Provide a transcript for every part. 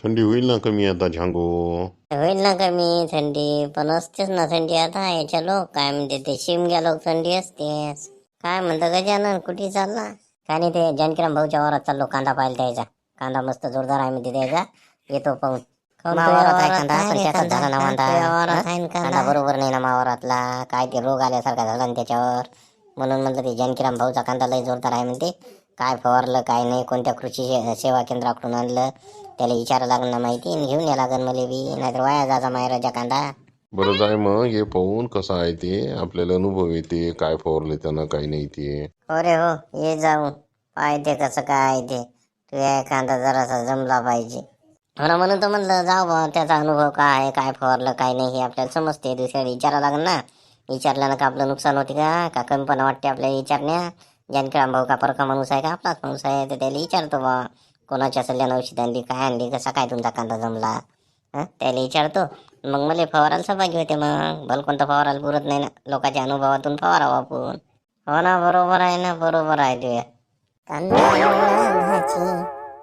थंडी होईल ना कमी आता झांगो होईल ना कमी थंडी पण असतेच ना थंडी आता याच्या लोक काय म्हणते ते शिमग्या लोक थंडी असतेच काय म्हणतं गजानन कुठे चालला काय नाही ते जानकीराम भाऊच्या वावरात चाललो कांदा पाहिला द्यायचा कांदा मस्त जोरदार आहे म्हणते द्यायचा येतो पाहून? कांदा बरोबर नाही ना मावारातला काय ते रोग आल्यासारखा झाला ना त्याच्यावर म्हणून म्हणलं ते जानकीराम भाऊचा कांदा लय जोरदार आहे म्हणते. काय फवारलं काय नाही कोणत्या कृषी से- सेवा केंद्राकडून आणलं त्याला विचारा लागलं ना माहिती आणि घेऊन या लागन मला बी नाहीतर वाया जायचा मायराजा कांदा. बरं जाय मग हे पाहून कसं आहे ते आपल्याला अनुभव येते काय फवारले त्यानं काय नाही ते. हो रे हो ये जाऊन पाहिजे कसं काय ते. तू या कांदा जरासा जमला पाहिजे. हो ना म्हणून तर म्हणलं जाऊ बा त्याचा अनुभव काय आहे काय फवारलं काय नाही हे आपल्याला समजते दुसऱ्या विचारा लागेल ना. विचारल्यानं का आपलं नुकसान होते का? का कमीपणा वाटते आपल्याला विचारण्या? जानकीराम भाऊ का परका माणूस आहे का? आपलाच माणूस आहे तर त्याला विचारतो बा. कोणाच्या सल्ल्यानं औषध आणली काय आणली कसा काय तुमचा कांदा जमला? त्याला विचारतो. मग मला फवारायला सहभागी होते मग. भल कोणतं फवारायला पुरत नाही ना. लोकांच्या अनुभवातून फवारावं आपण. हो ना बरोबर आहे ना बरोबर आहे तुझ्या कांदा भाजी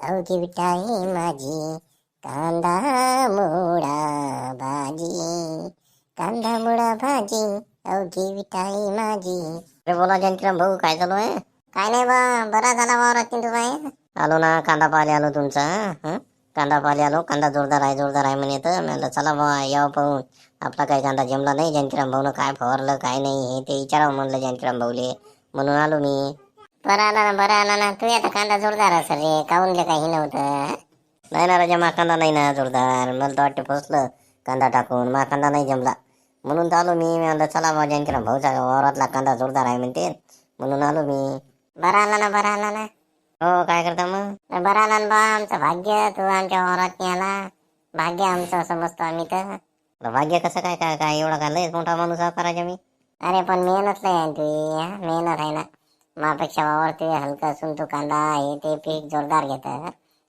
अवघी विटाई माझी. कांदा मुळा भाजी. कांदा मुळा भाजी. अवघी विटाई माझी. अरे बोला जानकीराम भाऊ काय चालू आहे? काय नाही बा बरा झाला वावरात तू बाहेर आलो ना कांदा पाहिले आलो तुमचा हं? कांदा पाहिले आलो कांदा जोरदार आहे जोरदार आहे म्हणे तर. म्हणलं चला बा यावं पाहून. आपला काही कांदा जमला नाही जानकीराम भाऊनं काय फवारलं काय नाही हे ते विचारावं म्हणलं जानकीराम भाऊले. म्हणून आलो मी. बरं आला ना बरं आला ना तू आता कांदा जोरदार असेल रे काहून जे काही नव्हतं? नाही ना राजा मा कांदा नाही ना जोरदार. मला तर वाटते फसलं कांदा टाकून. मा कांदा नाही जमला. म्हणून चालू आलो मी. मी म्हणलं चला बा जानकीराम भाऊचा वावरातला कांदा जोरदार आहे म्हणते. म्हणून आलो मी. बरा आला ना बरं आला ना. हो काय करता मग? बरं आला ना बा आमचं भाग्य तू आमच्या वावरात नाही आला. भाग्य आमचं समजतो आम्ही तर. भाग्य कसं काय काय काय? एवढा काय लयच मोठा माणूस आहे करायचा मी. अरे पण मेहनत लय आहे तुझी हा? मेहनत आहे ना. मापेक्षा वावर ते हलका असून तू कांदा हे ते पीक जोरदार घेत.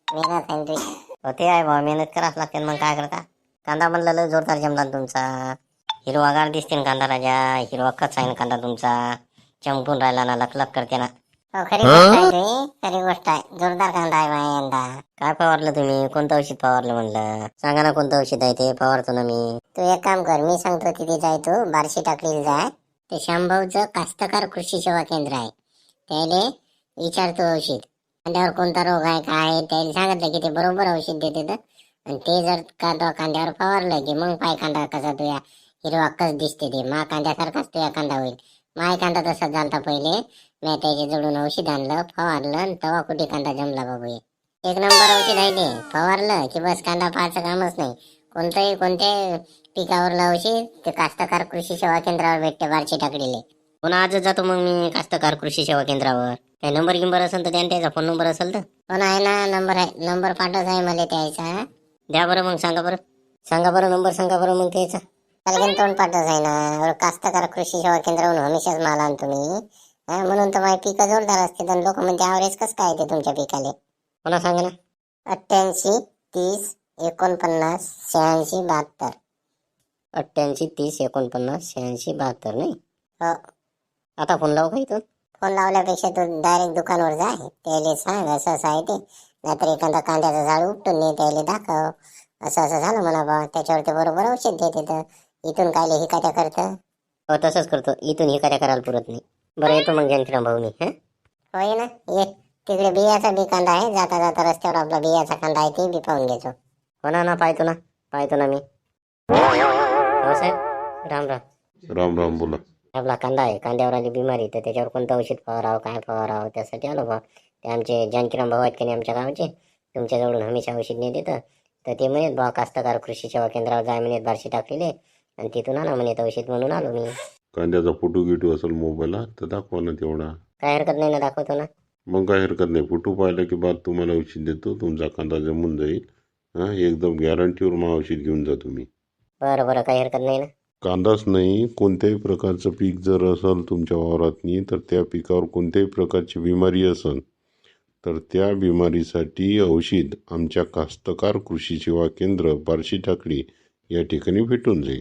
मेहनत आहे तुझी. हो ते आहे बा मेहनत करावंच लागते. मग काय करता? कांदा म्हणलं लय जोरदार जमला तुमचा. हिरवागार दिसते ना कांदा राजा. हिरवा कच आहे ना कांदा तुमचा. चमकून राहिला ना लखलख करते ना. हो खरी गोष्ट आहे तुझी खरी गोष्ट आहे. जोरदार कांदा आहे माझ्या यंदा. काय फवारलं तुम्ही? कोणतं औषध फवारलं म्हणलं? सांगा ना कोणतं औषध आहे ते? फवारतो ना मी. तू एक काम कर मी सांगतो तिथे जाय तू. बारशी टाकलेली जाय. ते शांभाऊचं कास्तकार कृषी सेवा केंद्र आहे. त्याले विचारतो औषध. कांद्यावर कोणता रोग आहे काय आहे त्याला सांगितलं की ते बरोबर औषध देते तर. आणि ते जर का कांद्यावर फवारलं की मग पाय कांदा कसा तुया हिरवा कस दिसते ते. मा कांद्यासारखाच तुया कांदा होईल. माय कांदा तसा झालता पहिले. मी त्याच्या जवळून औषध आणलं फवारलं आणि तेव्हा कुठे कांदा जमला बाबू. एक नंबर औषध आहे ते. फवारलं की बस कांदा पाहायचं कामच नाही. कोणतंही कोणत्या पिकावरलं औषध ते कास्तकार कृषी सेवा केंद्रावर भेटते बारशी टाकलेले पुन्हा आजच जातो मग मी कास्तकार कृषी सेवा केंद्रावर. काही नंबर गिंबर असेल तर द्या त्याचा फोन नंबर असेल तर? पण आहे ना नंबर आहे नंबर पाठवत आहे मला त्याचा. द्या बरं मग सांगा बरं. सांगा बरं नंबर सांगा बरं मग त्याचा. अलगन तोंड पाठवत आहे ना कास्तकार कृषी सेवा केंद्रावरून हमेशाच माल आण तुम्ही म्हणून तर माझी पिकं जोरदार असते. तर लोक म्हणजे ॲव्हरेज कसं काय ते तुमच्या पिकाले? मला सांगा ना? अठ्ठ्याऐंशी तीस एकोणपन्नास शहाऐंशी बहात्तर. अठ्ठ्याऐंशी तीस एकोणपन्नास शहाऐंशी बहात्तर नाही? हो. आता फोन लावू का इथून? फोन लावल्यापेक्षा तू डायरेक्ट दुकानवर जा. त्याला सांग असं असं आहे ते. नाहीतर एखादा कांद्याचं झाड उपटून ने त्याला दाखव. असं असं झालं म्हणा बा. त्याच्यावर ते बरोबर औषध देते तर. इथून काय हिकाट्या करतं? हो तसंच करतो. इथून हिकाट्या करायला पुरत नाही. बरं येतो मग जानकीराम भाऊ मी हं? होय ना? ये. तिकडे बियाचा बी कांदा आहे. जाता जाता रस्त्यावर आपला बियाचा कांदा आहे ते बी पाहून घेतो. हो ना ना पाहतो ना. पाहतो ना मी. हो साहेब. राम राम. राम राम बोला. आपला कांदा आहे. कांद्यावर आली बिमारी तर त्याच्यावर कोणतं औषध फवारावं काय फवारावं त्यासाठी आलो बा ते आमचे जानकीराम भाऊ आहेत की नाही आमच्या गावचे? तुमच्याजवळून हमेशा औषध नाही देतं. तर ते म्हणत बा कास्तकार कृषी सेवा केंद्रावर जाय म्हणत बारशी टाकलेले. आणि तिथून आणा म्हणत औषध म्हणून आलो मी. कांद्याचा फोटो गिटू असेल मोबाईलला तर दाखवा ना तेवढा. काय हरकत नाही ना दाखवतो ना. मग काय हरकत नाही फोटो पाहिला की बाद तुम्हाला औषध देतो तुमचा कांदा जमून जाईल. हां एकदम गॅरंटीवर मग औषध घेऊन जा तुम्ही. बरं बरं काही हरकत नाही ना. कांदाच नाही कोणत्याही प्रकारचं पीक जर असेल तुमच्या वावरातनी तर त्या पिकावर कोणत्याही प्रकारची बिमारी असेल तर त्या बिमारीसाठी औषध आमच्या कास्तकार कृषी सेवा केंद्र बार्शी टाकळी या ठिकाणी भेटून जाईल.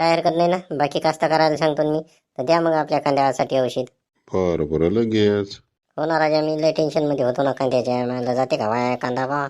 काय हरकत नाही ना. बाकी कास्ता करायला सांगतो मी. तर द्या मग आपल्या कांद्यासाठी औषध. बरं बरं लगेच. हो ना राजा मी लय टेन्शनमध्ये होतो ना कांद्याच्या मला जाते का? वाया कांदा बा